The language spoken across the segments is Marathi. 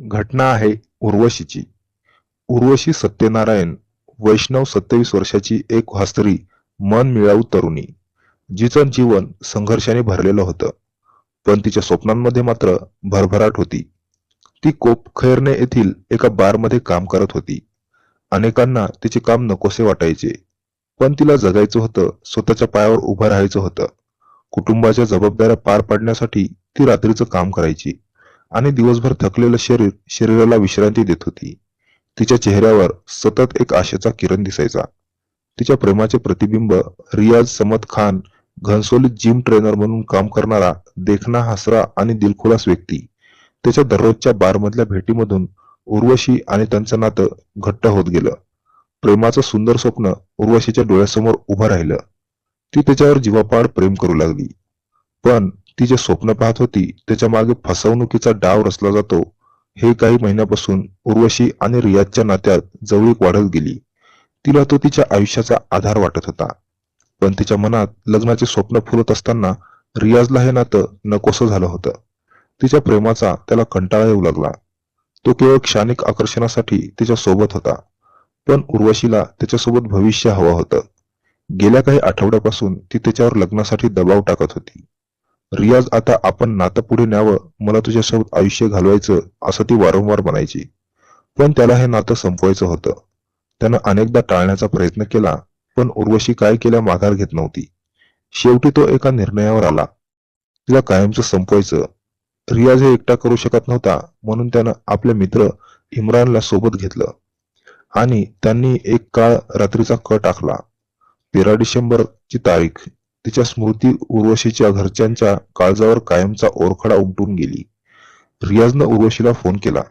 घटना आहे उर्वशीची. उर्वशी सत्यनारायण वैष्णव सत्तावीस वर्षाची एक हस्त्री मन मिळाऊ तरुणी. जिचं जीवन संघर्षाने भरलेलं होतं. पण तिच्या स्वप्नांमध्ये मात्र भरभराट होती. ती कोपखैरने येथील एका बारमध्ये काम करत होती. अनेकांना तिचे काम नकोसे वाटायचे. पण तिला जगायचं होतं स्वतःच्या पायावर उभं राहायचं होतं. कुटुंबाच्या जबाबदाऱ्या पार पाडण्यासाठी ती रात्रीचं काम करायची. आणि दिवसभर थकलेलं शरीर शरीराला विश्रांती देत होती. तिच्या चेहऱ्यावर सतत एक आशेचा किरण दिसायचा. तिच्या प्रेमाचे प्रतिबिंब रियाज समद खान घनसोलीत जिम ट्रेनर म्हणून काम करणारा देखणा हसरा आणि दिलखुलास व्यक्ती त्याच्या दररोजच्या बारमधल्या भेटीमधून उर्वशी आणि त्यांचं नातं घट्ट होत गेलं. प्रेमाचं सुंदर स्वप्न उर्वशीच्या डोळ्यासमोर उभं राहिलं. ती त्याच्यावर जीवापाड प्रेम करू लागली. पण ती जे स्वप्न पाहत होती त्याच्यामागे फसवणुकीचा डाव रचला जातो. हे काही महिन्यापासून उर्वशी आणि रियाजच्या नात्यात जवळीक वाढत गेली. तिला तो तिच्या आयुष्याचा आधार वाटत होता. पण तिच्या मनात लग्नाचे स्वप्न फुलत असताना रियाजला हे नातं नकोसं झालं होतं. तिच्या प्रेमाचा त्याला कंटाळा येऊ लागला. तो केवळ क्षणिक आकर्षणासाठी तिच्या सोबत होता. पण उर्वशीला त्याच्यासोबत भविष्य हवं होतं. गेल्या काही आठवड्यापासून ती त्याच्यावर लग्नासाठी दबाव टाकत होती. रियाज आता आपण नातं पुढे न्यावं मला तुझ्यासोबत आयुष्य घालवायचं असं ती वारंवार म्हणायची. पण त्याला हे नातं संपवायचं होतं. त्यानं अनेकदा टाळण्याचा प्रयत्न केला पण उर्वशी काय केल्या माघार घेत नव्हती. शेवटी तो एका निर्णयावर आला. तिला कायमचं संपवायचं. रियाज हे एकटा करू शकत नव्हता म्हणून त्यानं आपले मित्र इम्रानला सोबत घेतलं. आणि त्यांनी एक काळ रात्रीचा क टाकला तेरा डिसेंबरची तारीख. तिच्या स्मृती उर्वशीच्या घरच्यांच्या काळजावर कायमचा ओरखडा उमटून गेली. रियाजनं उर्वशीला फोन केला.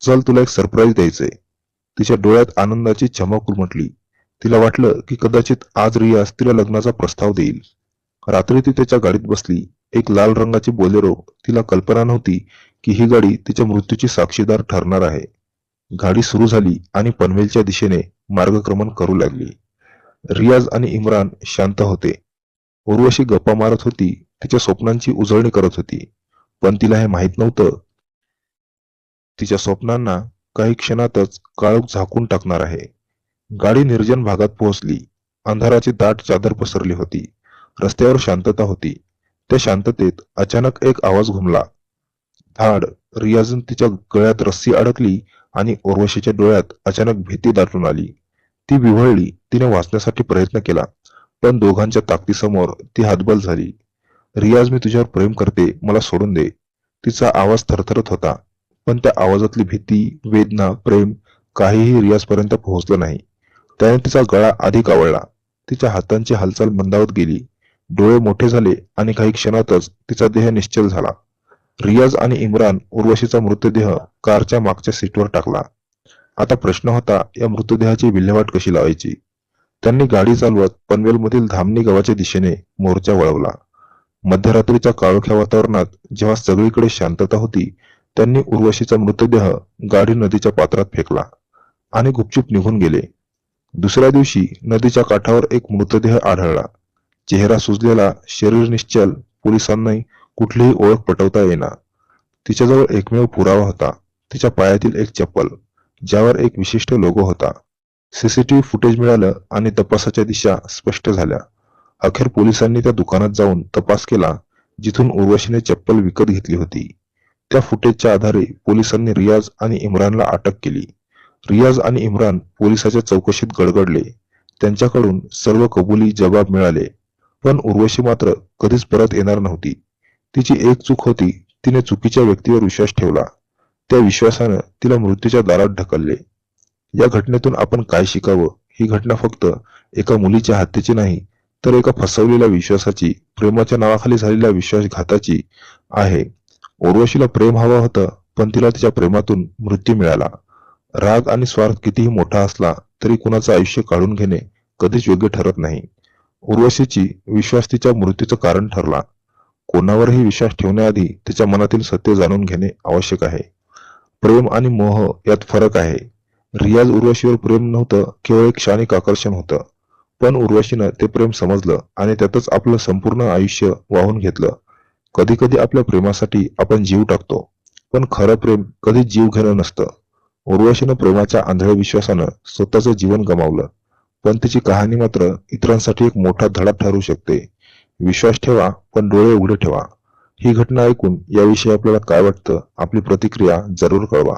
चल तुला एक सरप्राईज द्यायचंय. तिच्या डोळ्यात आनंदाची चमक उमटली. तिला वाटलं की कदाचित आज रियाज तिला लग्नाचा प्रस्ताव देईल. रात्री ती त्याच्या गाडीत बसली. एक लाल रंगाची बोलेरो तिला कल्पना नव्हती की ही गाडी तिच्या मृत्यूची साक्षीदार ठरणार आहे. गाडी सुरू झाली आणि पनवेलच्या दिशेने मार्गक्रमण करू लागली. रियाज आणि इम्रान शांत होते. उर्वशी गप्पा मारत होती तिच्या स्वप्नांची उजळणी करत होती. पण तिला हे माहीत नव्हतं. तिच्या स्वप्नांना काही क्षणातच काळोख झाकून टाकणार आहे. गाडी निर्जन भागात पोहोचली. अंधाराची दाट चादर पसरली होती. रस्त्यावर शांतता होती. त्या शांततेत अचानक एक आवाज घुमला. धाड रियाजून तिच्या गळ्यात रस्सी अडकली आणि उर्वशीच्या डोळ्यात अचानक भीती दाटून आली. ती विव्हळली तिने वाचण्यासाठी प्रयत्न केला. पण दोघांच्या ताकदीसमोर ती हातबल झाली. रियाज मी तुझ्यावर प्रेम करते मला सोडून दे. तिचा आवाज थरथरत होता पण त्या आवाजातली भीती वेदना प्रेम काहीही रियाजपर्यंत पोहोचलं नाही. त्याने तिचा गळा अधिक आवळला. तिच्या हातांची हालचाल मंदावत गेली. डोळे मोठे झाले आणि काही क्षणातच तिचा देह निश्चल झाला. रियाज आणि इम्रान उर्वशीचा मृतदेह कारच्या मागच्या सीटवर टाकला. आता प्रश्न होता या मृतदेहाची विल्हेवाट कशी लावायची? त्यांनी गाडी चालवत पनवेलमधील धामणी गावाच्या दिशेने मोर्चा वळवला. मध्यरात्रीच्या काळोख्या वातावरणात जेव्हा सगळीकडे शांतता होती त्यांनी उर्वशीचा मृतदेह गाडी नदीच्या पात्रात फेकला आणि गुपचूप निघून गेले. दुसऱ्या दिवशी नदीच्या काठावर एक मृतदेह आढळला. चेहरा सुजलेला शरीर निश्चल पोलिसांनाही कुठलीही ओळख पटवता येणार तिच्याजवळ एकमेव पुरावा होता. तिच्या पायातील एक चप्पल ज्यावर एक विशिष्ट लोगो होता. सीसीटीव्ही फुटेज मिळालं आणि तपासाच्या दिशा स्पष्ट झाल्या. अखेर पोलिसांनी त्या दुकानात जाऊन तपास केला जिथून उर्वशीने चप्पल विकत घेतली होती. त्या फुटेजच्या आधारे पोलिसांनी रियाज आणि इम्रानला अटक केली. रियाज आणि इम्रान पोलिसाच्या चौकशीत गडगडले. त्यांच्याकडून सर्व कबुली जबाब मिळाले. पण उर्वशी मात्र कधीच परत येणार नव्हती. तिची एक चूक होती तिने चुकीच्या व्यक्तीवर विश्वास ठेवला. त्या विश्वासानं तिला मृत्यूच्या दारात ढकलले. या घटनेतून आपण काय शिकावं? ही घटना फक्त एका मुलीच्या हत्येची नाही तर एका फसवलेल्या विश्वासाची प्रेमाच्या नावाखाली झालेल्या विश्वासघाताची आहे. उर्वशीला प्रेम हवं होतं पण तिला तिच्या प्रेमातून मृत्यू मिळाला. राग आणि स्वार्थ कितीही मोठा असला तरी कुणाचं आयुष्य काढून घेणे कधीच योग्य ठरत नाही. उर्वशीची विश्वास तिच्या मृत्यूचं कारण ठरला. कोणावरही विश्वास ठेवण्याआधी तिच्या मनातील सत्य जाणून घेणे आवश्यक आहे. प्रेम आणि मोह यात फरक आहे. रियाज उर्वशीवर प्रेम नव्हतं केवळ एक क्षणिक आकर्षण होतं. पण उर्वशीनं ते प्रेम समजलं आणि त्यातच आपलं संपूर्ण आयुष्य वाहून घेतलं. कधी कधी आपल्या प्रेमासाठी आपण जीव टाकतो पण खरं प्रेम कधी जीव घेणं नसतं. उर्वशीनं प्रेमाच्या आंधळ्या विश्वासानं स्वतःचं जीवन गमावलं पण तिची कहाणी मात्र इतरांसाठी एक मोठा धडा ठरू शकते. विश्वास ठेवा पण डोळे उघडे ठेवा. ही घटना ऐकून याविषयी आपल्याला काय वाटतं आपली प्रतिक्रिया जरूर कळवा.